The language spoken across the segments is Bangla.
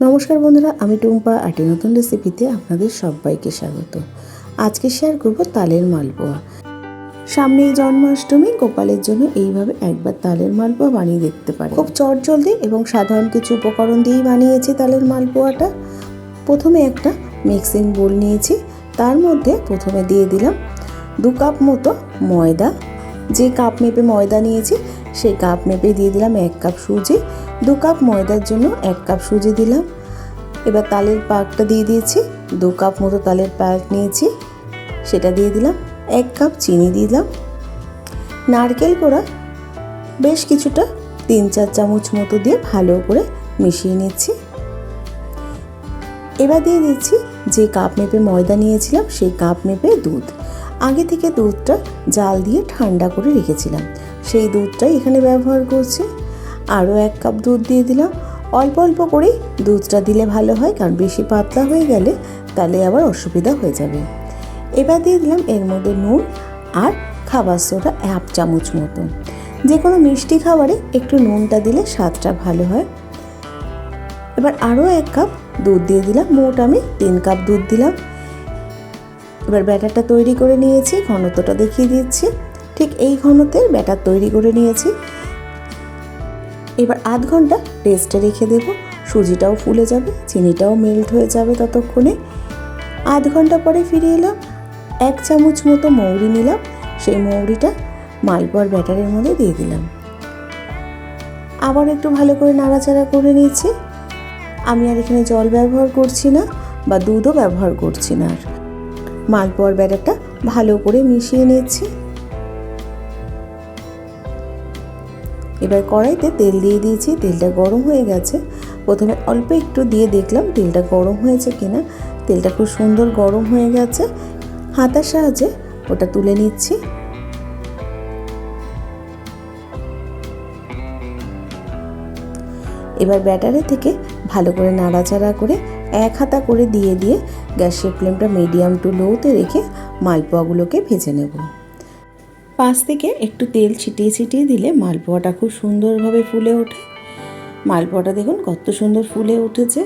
নমস্কার বন্ধুরা, আমি টুম্পা আটি নতুন রেসিপিতে আপনাদের সবাইকে স্বাগত। আজকে শেয়ার করব তালের মালপোয়া। সামনেই জন্মাষ্টমী, গোপালের জন্য এইভাবে একবার তালের মালপোয়া বানিয়ে দেখতে পারে খুব চটজলদি এবং সাধারণ কিছু উপকরণ দিয়েই বানিয়েছি তালের মালপোয়াটা। প্রথমে একটা মিক্সিং বোল নিয়েছি, তার মধ্যে প্রথমে দিয়ে দিলাম দু কাপ মতো ময়দা। যে কাপ মেপে ময়দা নিয়েছি সেই কাপ মেপে দিয়ে দিলাম এক কাপ সুজি, দু কাপ ময়দার জন্য এক কাপ সুজি দিলাম। এবার তালের পাকটা দিয়ে দিয়েছি, দু কাপ মতো তালের পাক নিয়েছি, সেটা দিয়ে দিলাম, এক কাপ চিনি দিলাম। নারকেল কোড়া বেশ কিছুটা তিন চার চামচ মতো দিয়ে ভালো করে মিশিয়ে নিচ্ছি। এবার দিয়ে দিচ্ছি যে কাপ মেপে ময়দা নিয়েছিলাম, সেই কাপ মেপে দুধ। আগে থেকে দুধটা জাল দিয়ে ঠান্ডা করে রেখেছিলাম। সেই দুধটাই এখানে ব্যবহার করছি। আরও এক কাপ দুধ দিয়ে দিলাম। অল্প অল্প করেই দুধটা দিলে ভালো হয়, কারণ বেশি পাতলা হয়ে গেলে তাহলে আবার অসুবিধা হয়ে যাবে। এবার দিয়ে দিলাম এর মধ্যে নুন আর খাবার সোডা এক চামচ মতো। যে কোনো মিষ্টি খাবারে একটু নুনটা দিলে স্বাদটা ভালো হয়। এবার আরও এক কাপ দুধ দিয়ে দিলাম। মোট আমি তিন কাপ দুধ দিলাম। এবার ব্যাটারটা তৈরি করে নিয়েছি, ঘনত্বটা দেখিয়ে দিচ্ছি। ঠিক এই ঘনত্বের ব্যাটার তৈরি করে নিয়েছি। এবার আধ ঘণ্টা রেস্টে রেখে দেবো। সুজিটাও ফুলে যাবে, চিনিটাও মেল্ট হয়ে যাবে ততক্ষণে। আধ ঘণ্টা পরে ফিরে এলাম, এক চামচ মতো মৌরি নিলাম, সেই মৌরিটা মালপোয়ার ব্যাটারের মধ্যে দিয়ে দিলাম। আবার একটু ভালো করে নাড়াচাড়া করে নিয়েছি আমি আর এখানে জল ব্যবহার করছি না, বা দুধও ব্যবহার করছি না আর। মালপোয়ার ব্যাটারটা ভালো করে মিশিয়ে নিচ্ছি এবার কড়াইতে তেল দিয়ে দিয়েছি, তেলটা গরম হয়ে গেছে। প্রথমে অল্প একটু দিয়ে দেখলাম তেলটা গরম হয়েছে কিনা। তেলটা খুব সুন্দর গরম হয়ে গেছে। হাতার সাহায্যে ওটা তুলে নিচ্ছি। এবার ব্যাটারে থেকে ভালো করে নাড়াচাড়া করে এক হাতা করে দিয়ে দিয়ে গ্যাসের ফ্লেমটা মিডিয়াম টু লোতে রেখে মালপোয়াগুলোকে ভেজে নেব। পাশ থেকে একটু তেল ছিটিয়ে ছিটিয়ে দিলে মালপোয়াটা খুব সুন্দরভাবে ফুলে ওঠে। মালপোয়াটা দেখুন কত সুন্দর ফুলে উঠেছে।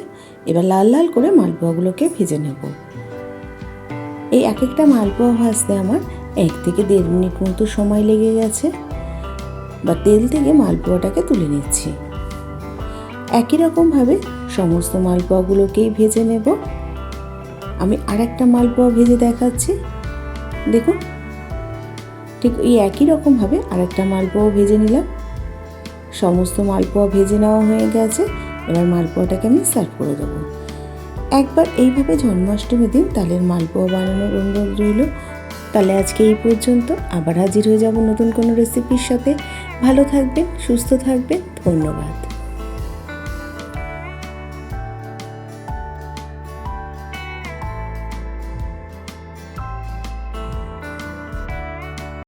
এবার লাল লাল করে মালপোয়াগুলোকে ভেজে নেব। এই এক একটা মালপোয়া ভাজতে আমার এক থেকে দেড় মিনিট মতো সময় লেগে গেছে। বা তেল থেকে মালপোয়াটাকে তুলে নিচ্ছি। একই রকমভাবে সমস্ত মালপোয়াগুলোকেই ভেজে নেব। আমি আর একটা মালপোয়া ভেজে দেখাচ্ছি। দেখুন, ঠিক এই একই রকমভাবে আরেকটা মালপোয়া ভেজে নিলাম। সমস্ত মালপোয়া ভেজে নেওয়া হয়ে গেছে। এবার মালপোয়াটাকে আমি সার্ভ করে দেবো। একবার এইভাবে জন্মাষ্টমীর দিন তালের মালপোয়া বানানোর অনুরোধ রইল। তাহলে আজকে এই পর্যন্ত। আবার হাজির হয়ে যাব নতুন কোনো রেসিপির সাথে। ভালো থাকবেন, সুস্থ থাকবেন। ধন্যবাদ।